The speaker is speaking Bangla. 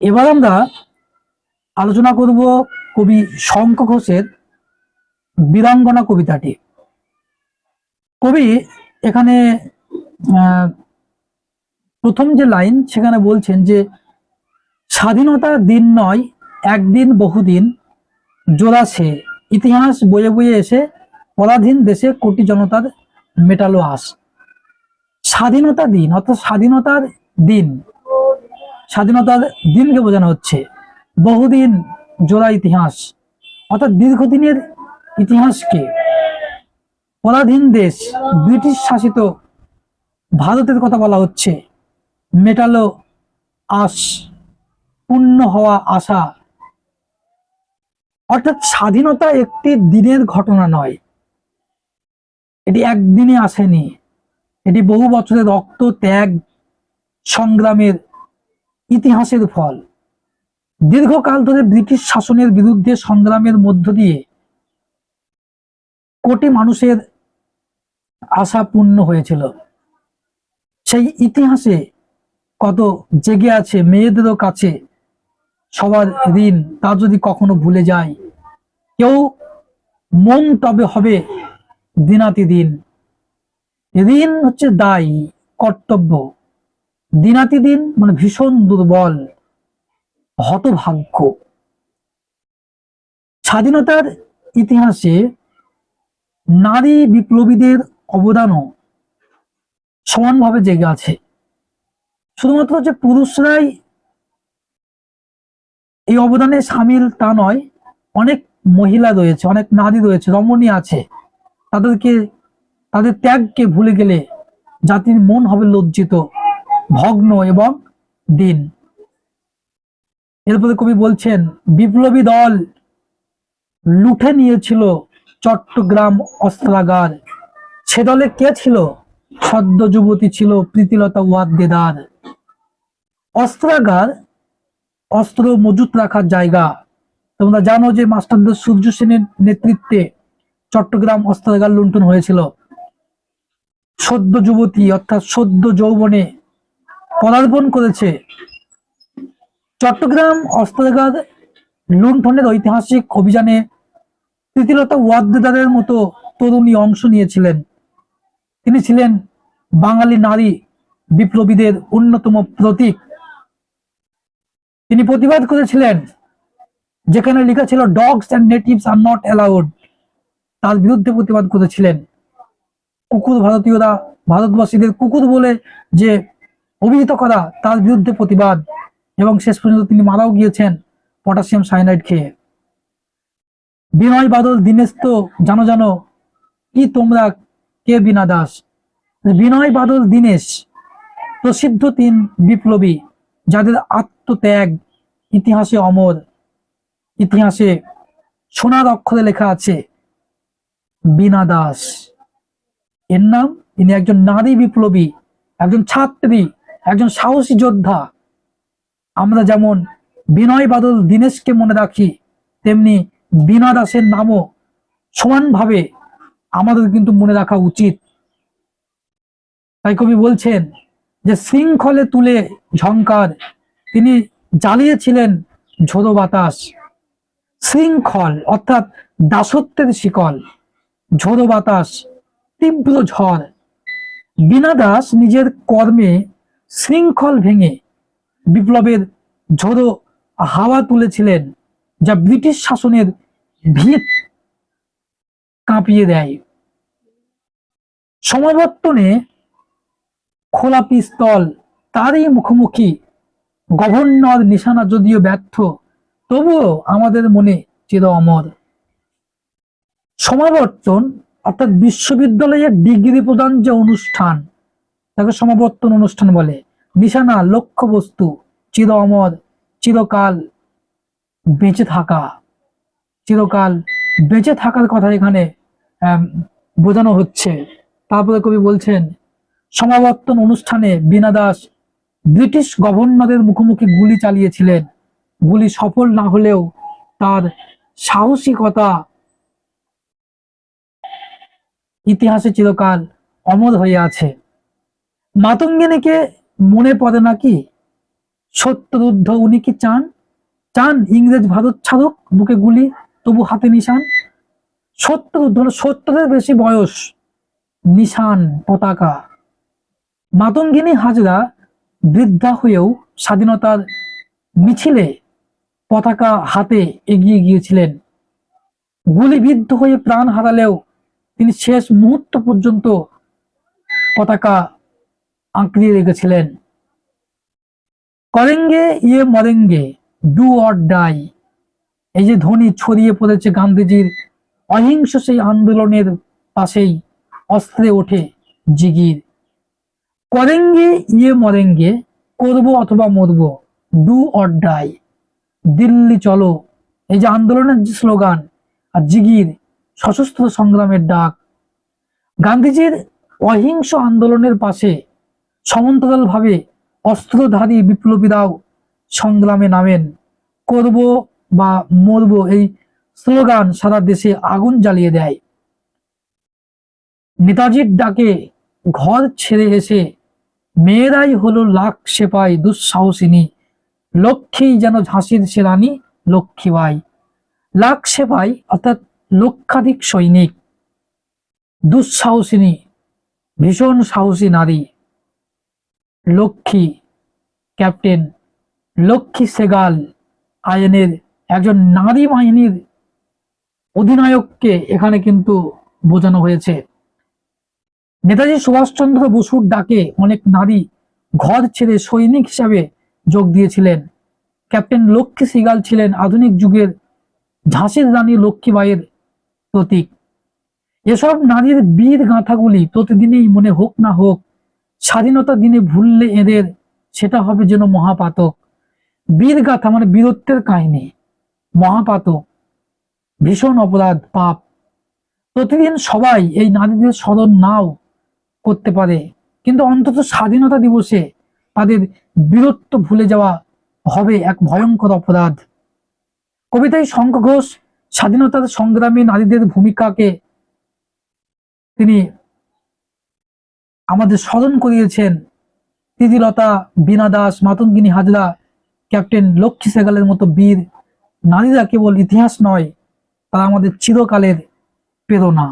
এবার আমরা আলোচনা করব কবি শঙ্খ ঘোষের বীরাঙ্গনা কবিতাটি। কবি এখানে প্রথম যে লাইন সেখানে বলছেন যে স্বাধীনতার দিন নয়, একদিন বহুদিন জোড়াছে ইতিহাস বয়ে বয়ে এসে পরাধীন দেশে কোটি জনতার মেটালো আস স্বাধীনতা দিন, অর্থাৎ স্বাধীনতার দিন। স্বাধীনতার দিনকে বোঝানো হচ্ছে। বহুদিন জোড়া ইতিহাস, অর্থাৎ দীর্ঘদিনের ইতিহাসকে পরাধীন দেশ ব্রিটিশ শাসিত ভারতের কথা বলা হচ্ছে। মেটালো আশ পূর্ণ হওয়া আশা। অর্থাৎ স্বাধীনতা একটি দিনের ঘটনা নয়। এটি একদিনে আসেনি। এটি বহু বছরের রক্ত ত্যাগ, সংগ্রামের ইতিহাসের ফল। দীর্ঘকাল ধরে ব্রিটিশ শাসনের বিরুদ্ধে সংগ্রামের মধ্য দিয়ে কোটি মানুষের আশা পূর্ণ হয়েছিল। সেই ইতিহাসে কত জেগে আছে মেয়েদেরও কাছে সবার ঋণ, তা যদি কখনো ভুলে যায় কেউ মন তবে হবে দিনাতি দিন ঋণ হচ্ছে দায়, কর্তব্য। দিনাতি দিন মানে ভীষণ দুর্বল, হতভাগ্য। স্বাধীনতার ইতিহাসে নারী বিপ্লবীদের অবদানও সমানভাবে জেগে আছে। শুধুমাত্র যে পুরুষরাই এই অবদানে সামিল তা নয়, অনেক মহিলা রয়েছে, অনেক নারী রয়েছে, রমণী আছে। তাদেরকে, তাদের ত্যাগকে ভুলে গেলে জাতির মন হবে লজ্জিত। ভগ্ন এবং দিন। এরপরে কবি বলছেন, বিপ্লবী দল লুঠে নিয়েছিল চট্টগ্রাম অস্ত্রাগার। সে দলে কে ছিল? সদ্য যুবতী ছিল প্রীতিলতা ওয়াদ্দেদার। অস্ত্রাগার, অস্ত্র মজুত রাখার জায়গা। তোমরা জানো যে মাস্টারদের সূর্য সেনের নেতৃত্বে চট্টগ্রাম অস্ত্রাগার লুণ্ঠন হয়েছিল। সদ্য যুবতী, অর্থাৎ সদ্য যৌবনে পদার্পণ করেছে। চট্টগ্রাম অস্ত্রাগার লুণ্ঠনের ঐতিহাসিক অভিযানে প্রীতিলতা ওয়াদ্দেদারের মতো তরুণী অংশ নিয়েছিলেন। তিনি ছিলেন বাঙালি নারী বিপ্লবীদের অন্যতম প্রতীক। তিনি প্রতিবাদ করেছিলেন, যেখানে লেখা ছিল dogs and natives are not allowed তার বিরুদ্ধে প্রতিবাদ করেছিলেন। কুকুর ভারতীয়রা, ভারতবাসীদের কুকুর বলে যে অভিহিত করা তার বিরুদ্ধে প্রতিবাদ। এবং শেষ পর্যন্ত তিনি মারাও গিয়েছেন পটাশিয়াম সাইনাইড খেয়ে। বিনয় বাদল, দীনেশ তো জানো জানো কি তোমরা, কে বিনা দাস? বিনয় বাদল, দীনেশ প্রসিদ্ধ তিন বিপ্লবী যাদের আত্মত্যাগ ইতিহাসে অমর। ইতিহাসে সোনার অক্ষরে লেখা আছে বীণা দাস। এর নাম? তিনি একজন নারী বিপ্লবী, একজন ছাত্রী। একজন সাহসী যোদ্ধা। আমরা যেমন বিনয় বাদল দীনেশকে মনে রাখি, তেমনি বীণা দাসের নামও সমানভাবে আমাদের কিন্তু মনে রাখা উচিত। তাই কবি বলছেন যে, শৃঙ্খলে তুলে ঝংকার, তিনি জ্বালিয়েছিলেন ঝোড়ো বাতাস। শৃঙ্খল অর্থাৎ দাসত্বের শিকল, ঝোড়ো বাতাস, তীব্র ঝড়। বিনা দাস নিজের কর্মে শৃঙ্খল ভেঙে বিপ্লবের ঝোড়ো হাওয়া তুলেছিলেন, যা ব্রিটিশ শাসনের ভিত কাঁপিয়ে দেয়। সমাবর্তনে খোলা পিস্তল তারই মুখোমুখি গভর্নর নিশানা যদিও ব্যর্থ, তবুও আমাদের মনে চির অমর। সমাবর্তন অর্থাৎ বিশ্ববিদ্যালয়ের ডিগ্রি প্রদান যে অনুষ্ঠান, তাকে সমাবর্তন অনুষ্ঠান বলে। নিশানা লক্ষ্য বস্তু চির অমর চিরকাল বেঁচে থাকা। চিরকাল বেঁচে থাকার কথা এখানে বোঝানো হচ্ছে। তারপরে কবি বলছেন, সমাবর্তন অনুষ্ঠানে বীণা দাস ব্রিটিশ গভর্নরের মুখোমুখি গুলি চালিয়েছিলেন। গুলি সফল না হলেও তার সাহসিকতা ইতিহাসে চিরকাল অমর হয়ে আছে। মাতঙ্গিনীকে মনে পড়ে নাকি সত্যরুদ্ধ উনি কি চান? চান ইংরেজ ভারত ছাড়ুক, বুকে গুলি, তবু হাতে নিশান? সত্যরুদ্ধ সত্তরের বেশি বয়স, নিশান পতাকা। মাতঙ্গিনী হাজরা বৃদ্ধা হয়েও স্বাধীনতার মিছিলে পতাকা হাতে এগিয়ে গিয়েছিলেন। গুলিবিদ্ধ হয়ে প্রাণ হারালেও তিনি শেষ মুহূর্ত পর্যন্ত পতাকা আঁকড়িয়ে রেখেছিলেন। করেঙ্গে ইয়ে মরেঙ্গে ডু অর ডাই এই যে ধ্বনি ছড়িয়ে পড়েছে গান্ধীজির, অহিংস সেই আন্দোলনের পাশেই অস্ত্রে ওঠে জিগির। করেঙ্গে ইয়ে মরেঙ্গে, করব অথবা মরব ডু অর ডাই দিল্লি চলো, এই যে আন্দোলনের যে স্লোগান আর জিগির সশস্ত্র সংগ্রামের ডাক। গান্ধীজির অহিংস আন্দোলনের পাশে সমান্তরালভাবে অস্ত্রধারী বিপ্লবীরাও সংগ্রামে নামেন। করব বা মরব এই স্লোগান সারা দেশে আগুন জ্বালিয়ে দেয়। নেতাজির ডাকে ঘর ছেড়ে এসে মেয়েরাই হলো লাখ সেপাই দুঃসাহসিনী লক্ষ্মী যেন ঝাঁসির সে রানী লক্ষ্মীবাই। লাখ সেপাই অর্থাৎ লক্ষাধিক সৈনিক, দুঃসাহসিনী, ভীষণ সাহসী নারী। লক্ষ্মী ক্যাপ্টেন লক্ষ্মী সেগাল আইনের একজন নারী বাহিনীর অধিনায়ককে এখানে কিন্তু বোঝানো হয়েছে। নেতাজি সুভাষচন্দ্র বসুর ডাকে অনেক নারী ঘর ছেড়ে সৈনিক হিসাবে যোগ দিয়েছিলেন। ক্যাপ্টেন লক্ষ্মী সিগাল ছিলেন আধুনিক যুগের ঝাঁসির রানী লক্ষ্মীবাইয়ের প্রতীক। এসব নারীর বীর গাঁথাগুলি প্রতিদিনই মনে হোক না হোক স্বাধীনতা দিনে ভুললে এদের, সেটা হবে যেন মহাপাতক। বীর গাথা মানে বীরত্বের কাহিনী। মহাপাতক, ভীষণ অপরাধ, পাপ। প্রতিদিন সবাই এই নারীদের স্মরণ নাও করতে পারে। কিন্তু অন্তত স্বাধীনতা দিবসে তাদের বীরত্ব ভুলে যাওয়া হবে এক ভয়ঙ্কর অপরাধ। কবিতায় শঙ্খ ঘোষ স্বাধীনতার সংগ্রামী নারীদের ভূমিকাকে তিনি আমাদের স্মরণ করিয়েছেন। তিথিলতা বীণা দাস, মাতঙ্গিনী হাজরা, ক্যাপ্টেন লক্ষ্মী সেগালের মতো বীর। নারীরা কেবল ইতিহাস নয়, তারা আমাদের চিরকালের প্রেরণা।